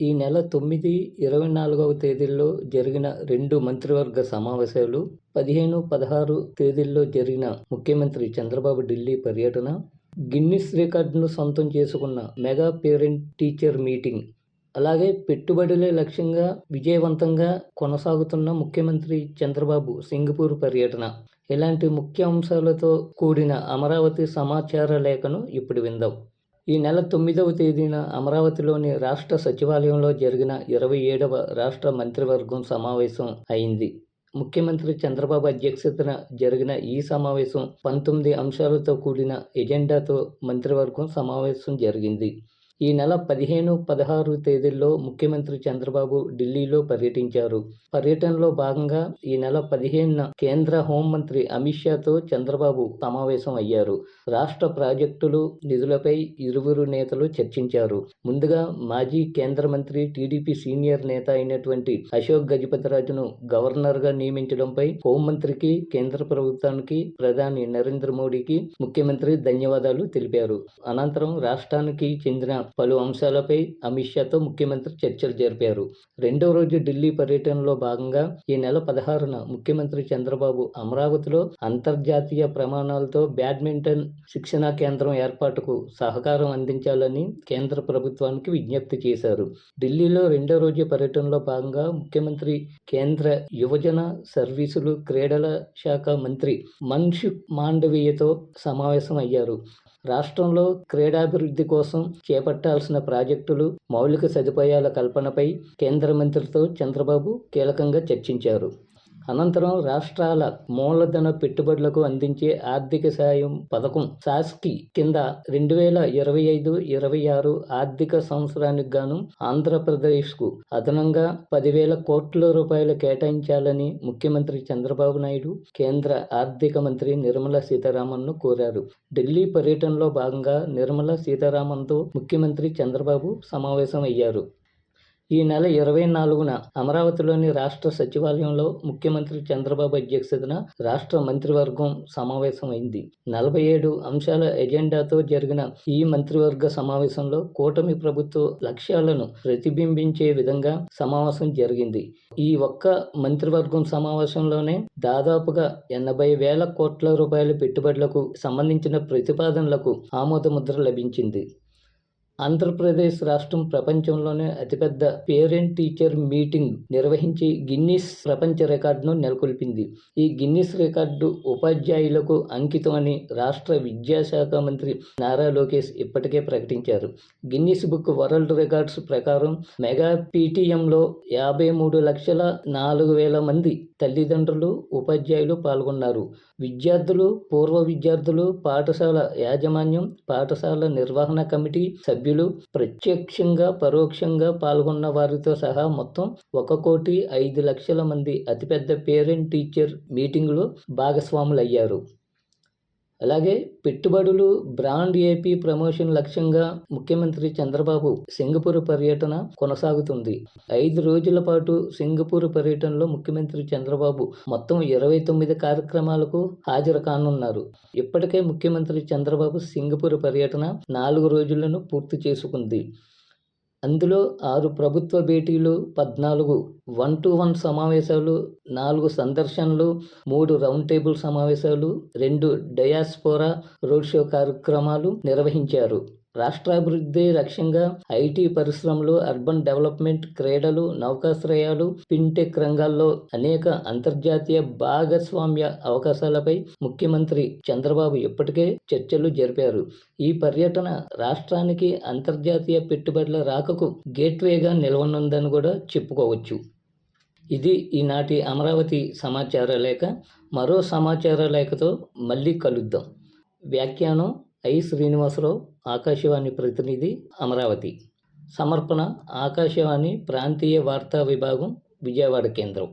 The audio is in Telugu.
ఈ నెల తొమ్మిది ఇరవై నాలుగవ తేదీల్లో జరిగిన రెండు మంత్రివర్గ సమావేశాలు పదిహేను పదహారు తేదీల్లో జరిగిన ముఖ్యమంత్రి చంద్రబాబు ఢిల్లీ పర్యటన గిన్నిస్ రికార్డును సొంతం చేసుకున్న మెగా పేరెంట్ టీచర్ మీటింగ్ అలాగే పెట్టుబడులే లక్ష్యంగా విజయవంతంగా కొనసాగుతున్న ముఖ్యమంత్రి చంద్రబాబు సింగపూర్ పర్యటన. ఇలాంటి ముఖ్య అంశాలతో కూడిన అమరావతి సమాచార లేఖను ఇప్పుడు విందాం. ఈ నెల తొమ్మిదవ తేదీన అమరావతిలోని రాష్ట్ర సచివాలయంలో జరిగిన ఇరవై ఏడవ రాష్ట్ర మంత్రివర్గం సమావేశం అయింది. ముఖ్యమంత్రి చంద్రబాబు అధ్యక్షతన జరిగిన ఈ సమావేశం పంతొమ్మిది అంశాలతో కూడిన ఎజెండాతో మంత్రివర్గం సమావేశం జరిగింది. ఈ నెల పదిహేను పదహారు తేదీల్లో ముఖ్యమంత్రి చంద్రబాబు ఢిల్లీలో పర్యటించారు. పర్యటనలో భాగంగా ఈ నెల పదిహేనున కేంద్ర హోంమంత్రి అమిత్ షాతో చంద్రబాబు సమావేశం అయ్యారు. రాష్ట్ర ప్రాజెక్టులు నిధులపై ఇరువురు నేతలు చర్చించారు. ముందుగా మాజీ కేంద్ర మంత్రి టీడీపీ సీనియర్ నేత అయినటువంటి అశోక్ గజపతిరాజును గవర్నర్గా నియమించడంపై హోంమంత్రికి కేంద్ర ప్రభుత్వానికి ప్రధాని నరేంద్ర మోడీకి ముఖ్యమంత్రి ధన్యవాదాలు తెలిపారు. అనంతరం రాష్ట్రానికి చెందిన పలు అంశాలపై అమిత్ షాతో ముఖ్యమంత్రి చర్చలు జరిపారు. రెండో రోజు ఢిల్లీ పర్యటనలో భాగంగా ఈ నెల పదహారున ముఖ్యమంత్రి చంద్రబాబు అమరావతిలో అంతర్జాతీయ ప్రమాణాలతో బ్యాడ్మింటన్ శిక్షణా కేంద్రం ఏర్పాటుకు సహకారం అందించాలని కేంద్ర ప్రభుత్వానికి విజ్ఞప్తి చేశారు. ఢిల్లీలో రెండో రోజు పర్యటనలో భాగంగా ముఖ్యమంత్రి కేంద్ర యువజన సర్వీసులు క్రీడల శాఖ మంత్రి మన్షుక్ మాండవీయతో సమావేశం అయ్యారు రాష్ట్రంలో క్రీడాభివృద్ధి కోసం చేపట్టాల్సిన ప్రాజెక్టులు మౌలిక సదుపాయాల కల్పనపై కేంద్ర మంత్రితో చంద్రబాబు కీలకంగా చర్చించారు. అనంతరం రాష్ట్రాల మూలధన పెట్టుబడులకు అందించే ఆర్థిక సాయం పథకం సాస్కి కింద రెండు వేల ఇరవై ఐదు ఇరవై ఆరు ఆర్థిక సంవత్సరానికి గాను ఆంధ్రప్రదేశ్కు అదనంగా పదివేల కోట్ల రూపాయలు కేటాయించాలని ముఖ్యమంత్రి చంద్రబాబు నాయుడు కేంద్ర ఆర్థిక మంత్రి నిర్మలా సీతారామన్ను కోరారు. ఢిల్లీ పర్యటనలో భాగంగా నిర్మలా సీతారామన్తో ముఖ్యమంత్రి చంద్రబాబు సమావేశమయ్యారు. ఈ నెల ఇరవై నాలుగున అమరావతిలోని రాష్ట్ర సచివాలయంలో ముఖ్యమంత్రి చంద్రబాబు అధ్యక్షతన రాష్ట్ర మంత్రివర్గం సమావేశమైంది. నలభై ఏడు అంశాల ఎజెండాతో జరిగిన ఈ మంత్రివర్గ సమావేశంలో కూటమి ప్రభుత్వ లక్ష్యాలను ప్రతిబింబించే విధంగా సమావేశం జరిగింది. ఈ ఒక్క మంత్రివర్గం సమావేశంలోనే దాదాపుగా ఎనభై వేల కోట్ల రూపాయల పెట్టుబడులకు సంబంధించిన ప్రతిపాదనలకు ఆమోదముద్ర లభించింది. ఆంధ్రప్రదేశ్ రాష్ట్రం ప్రపంచంలోనే అతిపెద్ద పేరెంట్ టీచర్ మీటింగ్ నిర్వహించి గిన్నీస్ ప్రపంచ రికార్డును నెలకొల్పింది. ఈ గిన్నిస్ రికార్డు ఉపాధ్యాయులకు అంకితం అని రాష్ట్ర విద్యాశాఖ మంత్రి నారా లోకేష్ ఇప్పటికే ప్రకటించారు. గిన్నీస్ బుక్ వరల్డ్ రికార్డ్స్ ప్రకారం మెగా పీటీఎంలో యాభై మూడు లక్షల నాలుగు వేల మంది తల్లిదండ్రులు ఉపాధ్యాయులు పాల్గొన్నారు. విద్యార్థులు పూర్వ విద్యార్థులు పాఠశాల యాజమాన్యం పాఠశాల నిర్వహణ కమిటీ సభ్యులు ప్రత్యక్షంగా పరోక్షంగా పాల్గొన్న వారితో సహా మొత్తం ఒక కోటి ఐదు లక్షల మంది అతిపెద్ద పేరెంట్ టీచర్ మీటింగ్లో భాగస్వాములయ్యారు. అలాగే పెట్టుబడులు బ్రాండ్ ఏపీ ప్రమోషన్ లక్ష్యంగా ముఖ్యమంత్రి చంద్రబాబు సింగపూర్ పర్యటన కొనసాగుతుంది. ఐదు రోజుల పాటు సింగపూర్ పర్యటనలో ముఖ్యమంత్రి చంద్రబాబు మొత్తం ఇరవై తొమ్మిది కార్యక్రమాలకు హాజరు కానున్నారు ఇప్పటికే ముఖ్యమంత్రి చంద్రబాబు సింగపూర్ పర్యటన నాలుగు రోజులను పూర్తి చేసుకుంది. అందులో ఆరు ప్రభుత్వ భేటీలు పద్నాలుగు వన్ టు వన్ సమావేశాలు నాలుగు సందర్శనలు మూడు రౌండ్ టేబుల్ సమావేశాలు రెండు డయాస్పోరా రోడ్ షో కార్యక్రమాలు నిర్వహించారు. రాష్ట్రాభివృద్ధి లక్ష్యంగా ఐటీ పరిశ్రమలు అర్బన్ డెవలప్మెంట్ క్రీడలు నౌకాశ్రయాలు ఫిన్టెక్ రంగాల్లో అనేక అంతర్జాతీయ భాగస్వామ్య అవకాశాలపై ముఖ్యమంత్రి చంద్రబాబు ఇప్పటికే చర్చలు జరిపారు. ఈ పర్యటన రాష్ట్రానికి అంతర్జాతీయ పెట్టుబడుల రాకకు గేట్వేగా నిలవనుందని కూడా చెప్పుకోవచ్చు. ఇది ఈనాటి అమరావతి సమాచార లేఖ. మరో సమాచార లేఖతో మళ్ళీ కలుద్దాం. వ్యాఖ్యానం ఐ శ్రీనివాసరావు ఆకాశవాణి ప్రతినిధి అమరావతి. సమర్పణ ఆకాశవాణి ప్రాంతీయ వార్తా విభాగం విజయవాడ కేంద్రం.